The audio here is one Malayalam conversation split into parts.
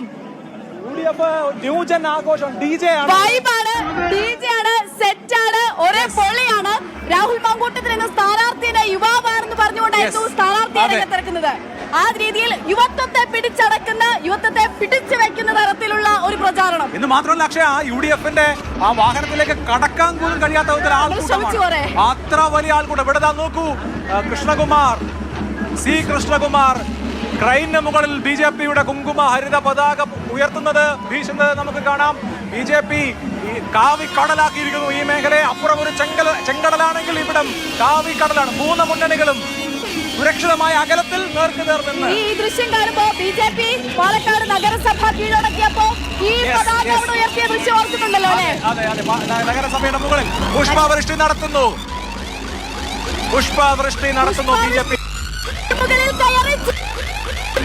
യു ന്യൂജൻ ആഘോഷം ഡി ജെ വൈബാണ്. ഡി ജെ ആണ് സെറ്റ് ആണ് ഒരേ പൊള്ളിയാണ്. രാഹുൽ മാങ്കൂട്ടത്തിൽ എന്ന സ്ഥാനാർത്ഥിയുടെ യുവാവാണെന്ന് പറഞ്ഞുകൊണ്ടായിരുന്നു. സ്ഥാനാർത്ഥിയെ. രംഗത്തിറക്കുന്നത്. ആ രീതിയിൽ യുവത്വത്തെ പിടിച്ചടക്കുന്ന യുവത്വത്തെ പിടിച്ചു വെക്കുന്ന തരത്തിലുള്ള ഒരു പ്രചാരണം. എന്ന് മാത്രമല്ല അക്ഷയ യു ഡി എഫിന്റെ ആ വാഹനത്തിലേക്ക് കടക്കാൻ പോലും കഴിയാത്ത വിധത്തിൽ ആൾക്കൂട്ടമാണ്. അത്ര വലിയ ആൾക്കൂട്ടം. ഇവിടെ നോക്കൂ കൃഷ്ണകുമാർ സി കൃഷ്ണകുമാർ ക്രൈന് മുകളിൽ ബി ജെ പിയുടെ കുങ്കുമ ഹരിത പതാക ഉയർത്തുന്നത് ഭീഷണി നമുക്ക് കാണാം. ബി ജെ പി കാവി കടലാക്കിയിരിക്കുന്നു ഈ മേഖലയെ. അപ്പുറം ഒരു ചെങ്കല ചെങ്കടലാണെങ്കിൽ ഇവിടം കാവി കടലാണ് മൂന്ന് മുന്നണികളും സുരക്ഷിതമായ അകലത്തിൽ നേർക്ക് നേർന്നു ഈ ദൃശ്യം കാണുമ്പോ ബി ജെ പി പാലക്കാട് നഗരസഭ കീഴടക്കിയപ്പോ ഈ പതാക ഉയർത്തിയ ദൃശ്യം ഓർക്കുന്നുണ്ടല്ലോ അല്ലേ? അതെ അതെ നഗരസഭയുടെ മുകളിൽ പുഷ്പവൃഷ്ടി നടത്തുന്നു. പുഷ്പവൃഷ്ടി നടത്തുന്നു ബി ജെ പി. മുകളിൽ കയറി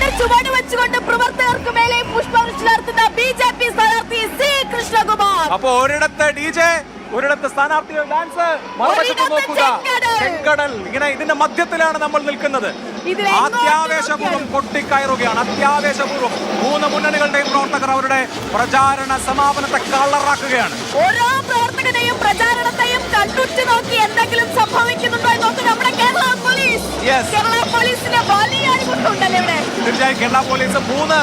ചുവട് ചുവട് വെച്ചുകൊണ്ട് പ്രവർത്തകർക്ക് മേലെ പുഷ്പവൃഷ്ടി നടത്തുന്ന ബി ജെ പി സ്ഥാനാർത്ഥി സി കൃഷ്ണകുമാർ. അപ്പൊ ഒരിടത്ത് ഡി ജെ ഒരിടത്ത് സ്ഥാനാർത്ഥി ഡാൻസ് ഒരിടത്ത് നോക്കുക. ചെങ്കടൽ. ഇങ്ങനെ ഇതിന്റെ മധ്യത്തിലാണ് നമ്മൾ നിൽക്കുന്നത്. അത്യാവേശപൂർവം. പൊട്ടിക്കയറുകയാണ്. അത്യാവേശപൂർവം മൂന്ന് മുന്നണികളുടെയും പ്രവർത്തകർ അവരുടെ പ്രചാരണ സമാപനത്തെ കളറാക്കുകയാണ് ഓരോ പ്രവർത്തകനെയും പ്രചാരണത്തെയും കണ്ടുറ്റു നോക്കി എന്തെങ്കിലും സംഭവിക്കുന്നുണ്ടോ എന്ന് നോക്കി നമ്മുടെ കേരള പോലീസ്. കേരള പോലീസിന്റെ വലിയ ഇവിടെ? തീർച്ചയായും കേരള പോലീസ് മൂന്ന്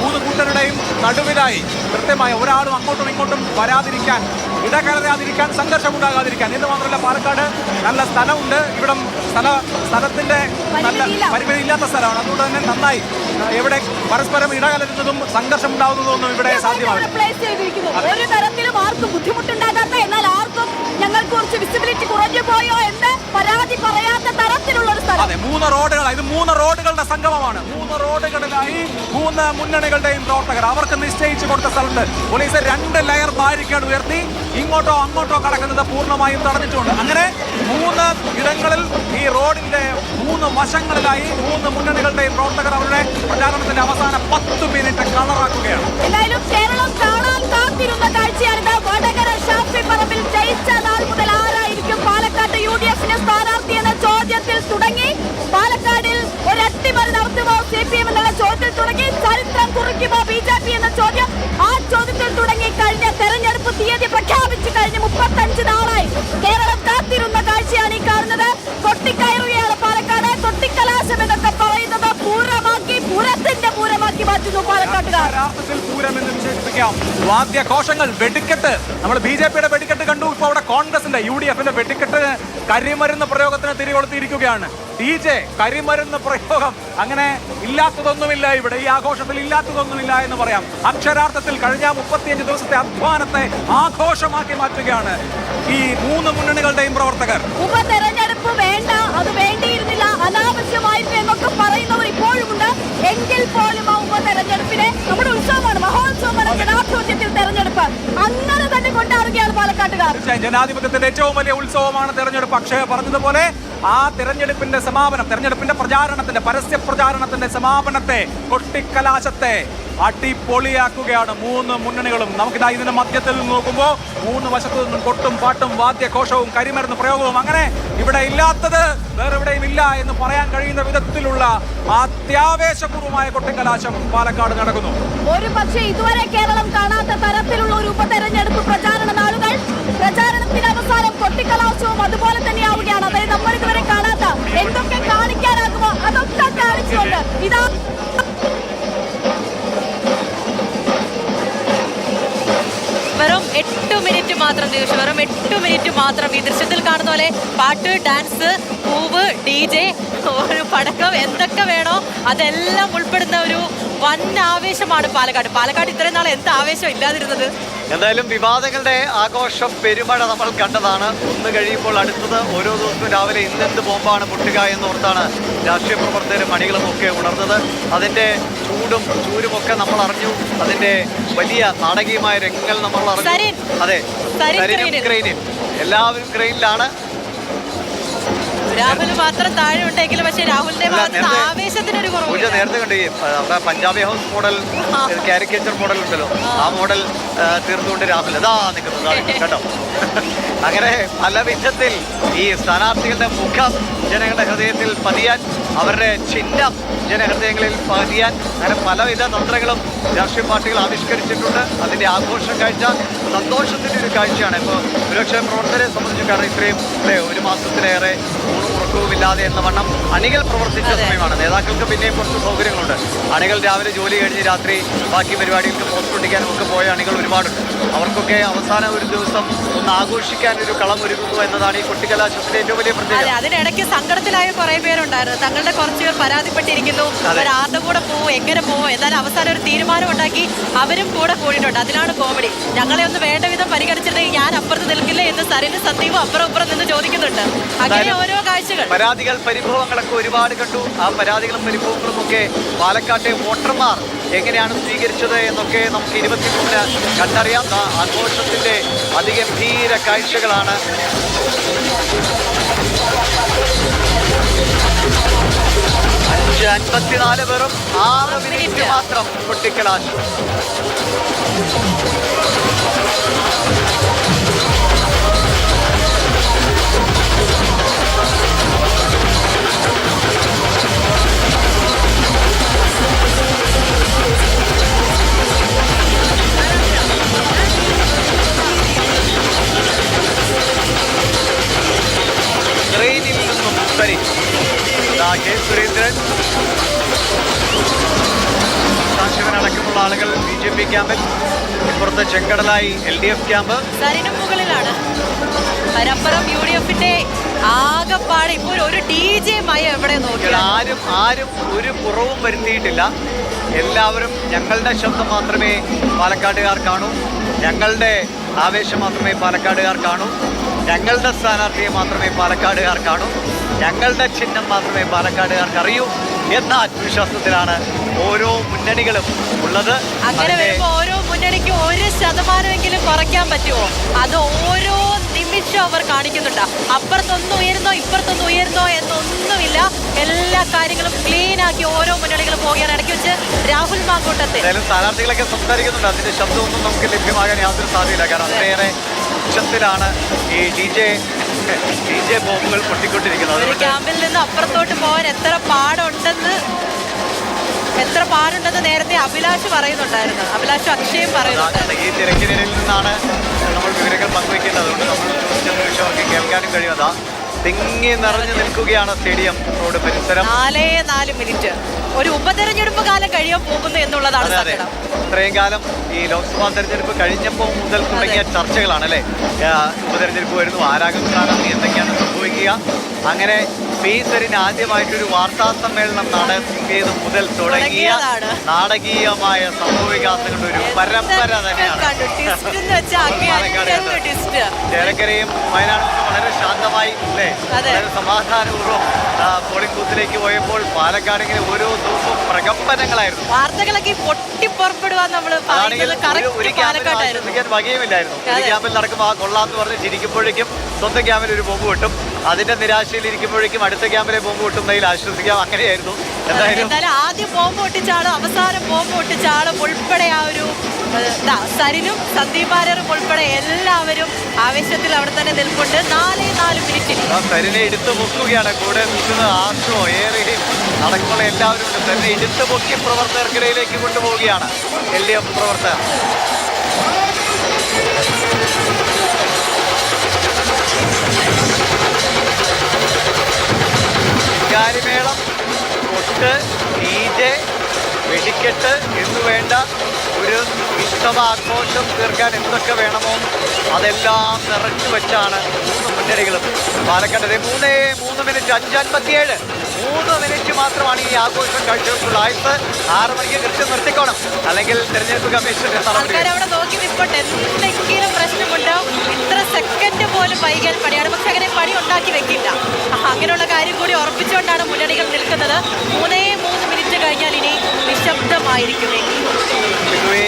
മൂന്ന് കൂട്ടരുടെയും നടുവിലായി കൃത്യമായി ഒരാളും അങ്ങോട്ടും ഇങ്ങോട്ടും വരാതിരിക്കാൻ ഇടകലരാതിരിക്കാൻ സംഘർഷമുണ്ടാകാതിരിക്കാൻ. എന്ന് മാത്രമല്ല പാലക്കാട് നല്ല സ്ഥലമുണ്ട്. ഇവിടം സ്ഥല സ്ഥലത്തിന്റെ നല്ല. പരിമിതി ഇല്ലാത്ത സ്ഥലമാണ്. അതുകൊണ്ട് തന്നെ നന്നായി എവിടെ പരസ്പരം ഇടകലരുന്നതും സംഘർഷം ഉണ്ടാകുന്നതൊന്നും ഇവിടെ സാധ്യമാവില്ല പ്ലേസ് ചെയ്തിരിക്കുന്നു ഒരു തരത്തിലും ആർക്കും ബുദ്ധിമുട്ടുണ്ടാകാത്ത എന്നാൽ ആർക്കും ഞങ്ങൾക്ക് കുറച്ച് വിസിബിലിറ്റി കുറഞ്ഞു പോയോ എന്ന് പരാതി പറയാത്ത തരത്തിലുള്ള ഒരു സ്ഥലം അതെ മൂന്ന് റോഡുകളാണ് ഇത് മൂന്ന് റോഡുകളുടെ സംഗമമാണ്. മൂന്ന് റോഡുകളിലായി മൂന്ന് മുന്നണികളുടെയും പ്രവർത്തകർ. അവർക്ക് നിശ്ചയിച്ചു കൊടുത്ത സ്ഥലത്ത് പോലീസ് രണ്ട് ലെയർ ബാരിക്കേഡ് ഉയർത്തി ഇങ്ങോട്ടോ അങ്ങോട്ടോ കടക്കുന്നത് പൂർണമായും തടഞ്ഞിട്ടുണ്ട്. അങ്ങനെ മൂന്ന് ഇടങ്ങളിൽ ഈ റോഡിന്റെ മൂന്ന് വശങ്ങളിലായി മൂന്ന് മുന്നണികളുടെയും പ്രവർത്തകർ അവരുടെ പ്രചാരണത്തിന്റെ അവസാന പത്ത് മിനിറ്റ് കളറാക്കുകയാണ്. എന്തായാലും കാണാൻ കാത്തിരുന്ന വടകര ഷാഫി പറമ്പിൽ ജയിച്ച നാൾ മുതൽ ആരായിരിക്കും പാലക്കാട്ട് യു ഡി എഫിന്റെ സ്ഥാനാർത്ഥി എന്ന ചോദ്യത്തിൽ തുടങ്ങി പാലക്കാടിൽ ഒരു അട്ടിമറി നടത്തുമോ സി പി എം എന്നുള്ള ചോദ്യത്തിൽ തുടങ്ങി ചരിത്രം കുറിക്കുമോ ബി ജെ പി എന്ന ചോദ്യം ആ ചോദ്യത്തിൽ തുടങ്ങി കഴിഞ്ഞ തെരഞ്ഞെടുപ്പ് തീയതി പ്രഖ്യാപിച്ചു കഴിഞ്ഞ് മുപ്പത്തഞ്ച് നാളായി കേരളം കാത്തിരുന്ന കാഴ്ചയാണ് ഈ കാണുന്നത്. കൊട്ടിക്കയറുകയാണ് പാലക്കാട്. കൊട്ടിക്കലാശം എന്നൊക്കെ പറയുന്നത് പൂരമാക്കി പൂരത്തിന്റെ പൂരമാക്കി മാറ്റുന്നു പാലക്കാട്ടുകാർ യഥാർത്ഥത്തിൽ പൂരം എന്ന് വിശേഷിപ്പിക്കാം. വാദ്യഘോഷങ്ങൾ വെടിക്കെട്ട്. നമ്മൾ ബി ജെ പിയുടെ വെടിക്കെട്ട് കണ്ടു. ഇപ്പോൾ അവിടെ കോൺഗ്രസിന്റെ യു ഡി എഫിന്റെ വെടിക്കെട്ട് കരിമരുന്ന് പ്രയോഗത്തിന് തിരികൊളുത്തിയിരിക്കുകയാണ്. ഡി ജെ കരിമരുന്ന് പ്രയോഗം. അങ്ങനെ ഇല്ലാത്തതൊന്നുമില്ല ഇവിടെ. ഈ ആഘോഷത്തിൽ ഇല്ലാത്തതൊന്നുമില്ല എന്ന് പറയാം. അക്ഷരാർത്ഥത്തിൽ കഴിഞ്ഞ മുപ്പത്തിയഞ്ച് ദിവസത്തെ അധ്വാനത്തെ ആഘോഷമാക്കി മാറ്റുകയാണ് ഈ മൂന്ന് മുന്നണികളുടെയും പ്രവർത്തകർ. ഉപതെരഞ്ഞെടുപ്പ് വേണ്ട. അത് വേണ്ടിയിരുന്നില്ല. അനാവശ്യമായിരുന്നു എന്നൊക്കെ പറയുന്നവർ ഇപ്പോഴുമുണ്ട്. എങ്കിൽ പോലും ആ ഉപതെരഞ്ഞെടുപ്പിനെ നമ്മുടെ ഉത്സവമാണ് മഹോത്സവമാണ് ജനാധിപത്യത്തിൽ തെരഞ്ഞെടുപ്പ്. അങ്ങനെ തന്നെ കൊണ്ടാടുകയാണ് പാലക്കാട്ടുകാർ. ജനാധിപത്യത്തിന്റെ ഏറ്റവും വലിയ ഉത്സവമാണ് തെരഞ്ഞെടുപ്പ്. പക്ഷേ പറഞ്ഞതുപോലെ ആ തെരഞ്ഞെടുപ്പിന്റെ സമാപനം തെരഞ്ഞെടുപ്പിന്റെ പ്രചാരണത്തിന്റെ പരസ്യ പ്രചാരണത്തിന്റെ സമാപനത്തെ കൊട്ടിക്കലാശത്തെ അടിപൊളിയാക്കുകയാണ് മൂന്ന് മുന്നണികളും. നമുക്കിതാ ഇതിന്റെ മധ്യത്തിൽ നിന്ന് നോക്കുമ്പോൾ മൂന്ന് വശത്തു നിന്നും കൊട്ടും പാട്ടും വാദ്യഘോഷവും കരിമരുന്ന് പ്രയോഗവും അങ്ങനെ ഇവിടെ ഇല്ലാത്തത് വേറെ എവിടെയും ഇല്ല എന്ന് പറയാൻ കഴിയുന്ന വിധത്തിലുള്ള അത്യാവേശപൂർവമായ കൊട്ടിക്കലാശം പാലക്കാട് നടക്കുന്നു. ഒരു പക്ഷേ ഇതുവരെ കേരളം കാണാത്ത തരത്തിലുള്ള ഒരു ഉപതെരഞ്ഞെടുപ്പ് പ്രചാരണ നാളുകൾ പ്രചാരണത്തിന് അവസാനം കൊട്ടിക്കലാശവും അതുപോലെ തന്നെയാവുകയാണ്. അതായത് നമ്മൾ ഇതുവരെ കാണാത്ത എന്തൊക്കെ കാണിക്കാനാകുമോ അതൊക്കെ കാണിച്ചുകൊണ്ട് ഇതാ വെറും എട്ട് മിനിറ്റ് മാത്രം ദിവസം വെറും എട്ട് മിനിറ്റ് മാത്രം ഈ ദൃശ്യത്തിൽ കാണുന്ന പോലെ പാട്ട് ഡാൻസ് പൂവ് ഡി ജെ ഒരു പടക്കം എന്തൊക്കെ വേണോ അതെല്ലാം ഉൾപ്പെടുന്ന ഒരു വൻ ആവേശമാണ് പാലക്കാട്. പാലക്കാട് ഇത്രയും നാൾ എന്ത് ആവേശം ഇല്ലാതിരുന്നത്? എന്തായാലും വിവാദങ്ങളുടെ ആഘോഷം പെരുമഴ നമ്മൾ കണ്ടതാണ്. ഒന്ന് കഴിയുമ്പോൾ അടുത്തത് ഓരോ ദിവസവും രാവിലെ ഇന്നെന്ത് ബോംബാണ് പൊട്ടുക എന്നോർത്താണ് രാഷ്ട്രീയ പ്രവർത്തകരും മണികളും ഒക്കെ ഉണർന്നത്. അതിന്റെ ചൂടും ചൂരുമൊക്കെ നമ്മൾ അറിഞ്ഞു. അതിന്റെ വലിയ നാടകീയമായ രംഗങ്ങൾ നമ്മൾ അറിഞ്ഞു. അതെ എല്ലാവരും ക്രെയിനിലാണ്. രാഹുൽ മാത്രം താഴെ ഉണ്ടെങ്കിലും പക്ഷേ രാഹുലിന്റെ ആവേശത്തിന് ഭാഗത്ത് നിന്ന് നേരത്തെ- ആവേശത്തിനൊരു പൂജ നേരത്തെ കണ്ടു. നമ്മുടെ Punjabi house model caricature model ഉണ്ടല്ലോ. ആ. മോഡൽ തീർത്തുകൊണ്ട് രാഹുൽ അതാ നിൽക്കുന്നത് കേട്ടോ. അങ്ങനെ പല വിധത്തിൽ ഈ സ്ഥാനാർത്ഥികളുടെ മുഖം ജനങ്ങളുടെ ഹൃദയത്തിൽ പതിയാൻ അവരുടെ ചിഹ്നം ജനഹൃദയങ്ങളിൽ പതിയാൻ അങ്ങനെ പലവിധ തന്ത്രങ്ങളും രാഷ്ട്രീയ പാർട്ടികൾ ആവിഷ്കരിച്ചിട്ടുണ്ട്. അതിന്റെ ആഘോഷം കാഴ്ച സന്തോഷത്തിന്റെ ഒരു കാഴ്ചയാണ്. ഇപ്പോൾ സുരക്ഷാ പ്രവർത്തകരെ സംബന്ധിച്ച് കാരണം ഇത്രയും ഒരു മാസത്തിലേറെ Yeah. ഊണും ഉറക്കവുമില്ലാതെ എന്ന വണ്ണം അണികൾ പ്രവർത്തിച്ച. സമയമാണ്. നേതാക്കൾക്ക് പിന്നെയും കുറച്ച് സൗകര്യങ്ങളുണ്ട്. അണികൾ രാവിലെ ജോലി കഴിഞ്ഞ് രാത്രി ബാക്കി പരിപാടികൾക്ക് പോസ്റ്റ് ഒട്ടിക്കാനും ഒക്കെ പോയ അണികൾ ഒരുപാടുണ്ട്. അവർക്കൊക്കെ അവസാന ഒരു ദിവസം ഒന്ന് ആഘോഷിക്കാൻ ഒരു കളം ഒരുങ്ങുന്നു എന്നതാണ് ഈ കുട്ടിക്കലാശത്തിന്റെ ഏറ്റവും വലിയ പ്രത്യേകത. അതിനിടയ്ക്ക് സങ്കടത്തിലായ കുറെ പേരുണ്ടായിരുന്നു. തങ്ങളുടെ കുറച്ച് പേർ പരാതിപ്പെട്ടിരിക്കുന്നു. ആരുടെ കൂടെ പോവും എങ്ങനെ പോവും എന്നാലും അവസാനം ഒരു തീരുമാനം ഉണ്ടാക്കി അവരും കൂടെ കൂടിയിട്ടുണ്ട്. അതിലാണ് കോമഡി ഞങ്ങളെ ഒന്ന് വേണ്ട വിധം പരിഗണിച്ചിട്ടുണ്ടെങ്കിൽ ഞാൻ അപ്പുറത്ത് നിൽക്കില്ല എന്ന് സരിന് സന്ദീപും അപ്പുറം അപ്പുറം നിന്ന് ചോദിക്കുന്നുണ്ട്. അങ്ങനെ ഓരോ കാഴ്ചകൾ. പരാതികൾ പരിഭവങ്ങളൊക്കെ ഒരുപാട് കണ്ടു. ആ പരാതികളും പരിഭവങ്ങളും ഒക്കെ പാലക്കാട്ടെ വോട്ടർമാർ എങ്ങനെയാണ് സ്വീകരിച്ചത് എന്നൊക്കെ നമുക്ക് ഇരുപത്തിമൂന്നിന് കണ്ടറിയാം. ആ ആഘോഷത്തിന്റെ അതിഗംഭീര കാഴ്ചകളാണ്. അഞ്ച് അൻപത്തിനാല് വെറും ആറ് മിനിറ്റ്. മാത്രം പൊട്ടിക്കലാശം. ആളുകൾ ബി ജെ പി ക്യാമ്പിൽ ഇപ്പുറത്ത് ചെങ്കടലായി എൽ ഡി എഫ് ക്യാമ്പ് മുകളിലാണ്. പരപ്പുറം യു ഡി എഫിന്റെ ആകെപ്പാടെ ഇപ്പോൾ ഒരു- ഡി ജെ മയം എവിടെ നോക്കിയാൽ ആരും ആരും ഒരു കുറവും വരുത്തിയിട്ടില്ല. എല്ലാവരും ഞങ്ങളുടെ ശബ്ദം മാത്രമേ പാലക്കാടുകാർ കാണൂ. ഞങ്ങളുടെ ആവേശം മാത്രമേ പാലക്കാടുകാർ കാണൂ. ഞങ്ങളുടെ സ്ഥാനാർത്ഥിയെ മാത്രമേ പാലക്കാടുകാർ കാണൂ. ഞങ്ങളുടെ ചിഹ്നം മാത്രമേ പാലക്കാടുകാർക്ക് അറിയൂ. എന്ന ആത്മവിശ്വാസത്തിലാണ് ഓരോ മുന്നണികളും ഉള്ളത്. അങ്ങനെ വരുമ്പോൾ വരുമ്പോ ഓരോ മുന്നണിക്ക് ഒരു ശതമാനമെങ്കിലും കുറയ്ക്കാൻ പറ്റുമോ? അത് ഓരോ നിമിഷം അവർ കാണിക്കുന്നുണ്ട്. അപ്പുറത്തൊന്ന് ഉയരുന്നോ ഇപ്പുറത്തൊന്ന് ഉയരുന്നോ എന്നൊന്നുമില്ല. എല്ലാ കാര്യങ്ങളും ക്ലീൻ ആക്കി ഓരോ മുന്നണികളും പോകുകയാണ് ഇടയ്ക്ക് വെച്ച് രാഹുൽ മാങ്കൂട്ടത്തിൽ. സ്ഥാനാർത്ഥികളൊക്കെ സംസാരിക്കുന്നുണ്ട്. അതിന്റെ ശബ്ദമൊന്നും നമുക്ക് ലഭ്യമാകാൻ യാതൊരു സാധ്യതയില്ല. കാരണം അത്രയേറെ ഉച്ചത്തിലാണ് ഈ ഡി ജെ ഡി ജെ ബോംബുകൾ പൊട്ടിക്കൊണ്ടിരിക്കുന്നത് ക്യാമ്പിൽ നിന്ന് അപ്പുറത്തോട്ട് പോകാൻ എത്ര പാടുണ്ടെന്ന് എത്ര പാടുണ്ടെന്ന് നേരത്തെ അഭിലാഷ് പറയുന്നുണ്ടായിരുന്നു. അഭിലാഷ് അക്ഷയും പറയുന്നുണ്ട്. ഈ തിരക്കിനിടയിൽ നിന്നാണ് നമ്മൾ വിവരങ്ങൾ കേൾക്കാനും കഴിയുന്നതാ തിങ്ങി നിറഞ്ഞു നിൽക്കുകയാണ് സ്റ്റേഡിയം റോഡ് പരിസരം. നാലേ നാല് മിനിറ്റ്. ഒരു ഉപതെരഞ്ഞെടുപ്പ് കാലം കഴിയാൻ പോകുന്നു എന്നുള്ളതാണ് സങ്കടം. ഇത്രയും കാലം ഈ ലോക്സഭാ തെരഞ്ഞെടുപ്പ് കഴിഞ്ഞപ്പോൾ മുതൽ തുടങ്ങിയ ചർച്ചകളാണ് അല്ലേ? ഉപതെരഞ്ഞെടുപ്പ് വരുന്നു ആരാകും സ്ഥാനാർത്ഥി എന്തൊക്കെയാണ് സംഭവിക്കുക? അങ്ങനെ സ്പീക്കറിന് ആദ്യമായിട്ടൊരു വാർത്താ സമ്മേളനം നടത്തിയത് മുതൽ തുടങ്ങിയ നാടകീയമായ നാടകീയമായ സംഭവവികാസങ്ങളുടെ ഒരു പരമ്പര തന്നെയാണ്. ചേലക്കരയും വയനാടും വളരെ ശാന്തമായി അല്ലേ? വളരെ സമാധാനപൂർവം പോളിംഗ് ബൂത്തിലേക്ക് പോയപ്പോൾ പാലക്കാട് ഇങ്ങനെ ഓരോ ദിവസവും പ്രകമ്പനങ്ങളായിരുന്നു. വാർത്തകളൊക്കെ പൊട്ടിപ്പുറപ്പെടുവാൻ നമ്മൾ ഒരു- ക്യാമ്പിൽ വകയുമില്ലായിരുന്നു. ഒരു ക്യാമ്പിൽ നടക്കുമ്പോൾ ആ കൊള്ളാന്ന് പറഞ്ഞ് ചിരിക്കുമ്പോഴേക്കും സ്വന്തം ക്യാമ്പിൽ ഒരു ബോംബ് കിട്ടും അതിന്റെ നിരാശയിൽ ഇരിക്കുമ്പോഴേക്കും അടുത്ത ക്യാമ്പിലെ ബോംബ് പൊട്ടുന്നതിൽ ആശ്വസിക്കാം. അങ്ങനെയായിരുന്നു. എന്തായാലും ആദ്യം ബോംബ് പൊട്ടിച്ചാളും അവസാനം ബോംബ് പൊട്ടിച്ചാളും ഉൾപ്പെടെ ആ ഒരു സരിനും സന്ദീപാരും ഉൾപ്പെടെ എല്ലാവരും ആവേശത്തിൽ അവിടെ തന്നെ നിൽപ്പുണ്ട്. നാലേ നാല് മിനിറ്റിൽ. ആ സരിനെ എടുത്തു പൊക്കുകയാണ്. കൂടെ നിൽക്കുന്ന ആശ്രമോ ഏറെ അടക്കമുള്ള എല്ലാവരും ഉണ്ട്. സരിനെ എടുത്തു പൊക്കി പ്രവർത്തകർക്കിടയിലേക്ക് കൊണ്ടുപോവുകയാണ്. എൽ ഡി എഫ് പ്രവർത്തകർ. കാര്യമേളം കൊട്ട് ഡി ജെ. വെടിക്കെട്ട് എന്ന് വേണ്ട ഒരു ഉത്സവ ആഘോഷം തീർക്കാൻ എന്തൊക്കെ വേണമോ അതെല്ലാം നിറച്ചു വെച്ചാണ് മൂന്ന് മുന്നണികളും. പാലക്കാട് ദേ മൂന്നേ മൂന്ന് മിനിറ്റ് അഞ്ചൻപത്തിയേഴ്. മൂന്ന് മിനിറ്റ് മാത്രമാണ് ഈ ആഘോഷം കാഴ്ചവെച്ചുള്ള ആയുസ്. ആറ് മണിക്ക് കൃത്യം നിർത്തിക്കോണം. അല്ലെങ്കിൽ തെരഞ്ഞെടുപ്പ് കമ്മീഷന്റെ അവിടെ നോക്കി നിൽപ്പുണ്ട് എന്തെങ്കിലും പ്രശ്നമുണ്ടോ? ഇത്ര സെക്കൻഡ് പോലും വൈകാൻ പണിയാണ്. പക്ഷെ അങ്ങനെ പണി ഉണ്ടാക്കി വെക്കില്ല. അങ്ങനെയുള്ള കാര്യം കൂടി ഉറപ്പിച്ചുകൊണ്ടാണ് മുന്നണികൾ നിൽക്കുന്നത്. മൂന്നേ കഴിഞ്ഞാൽ ഇനി നിശബ്ദമായിരിക്കും.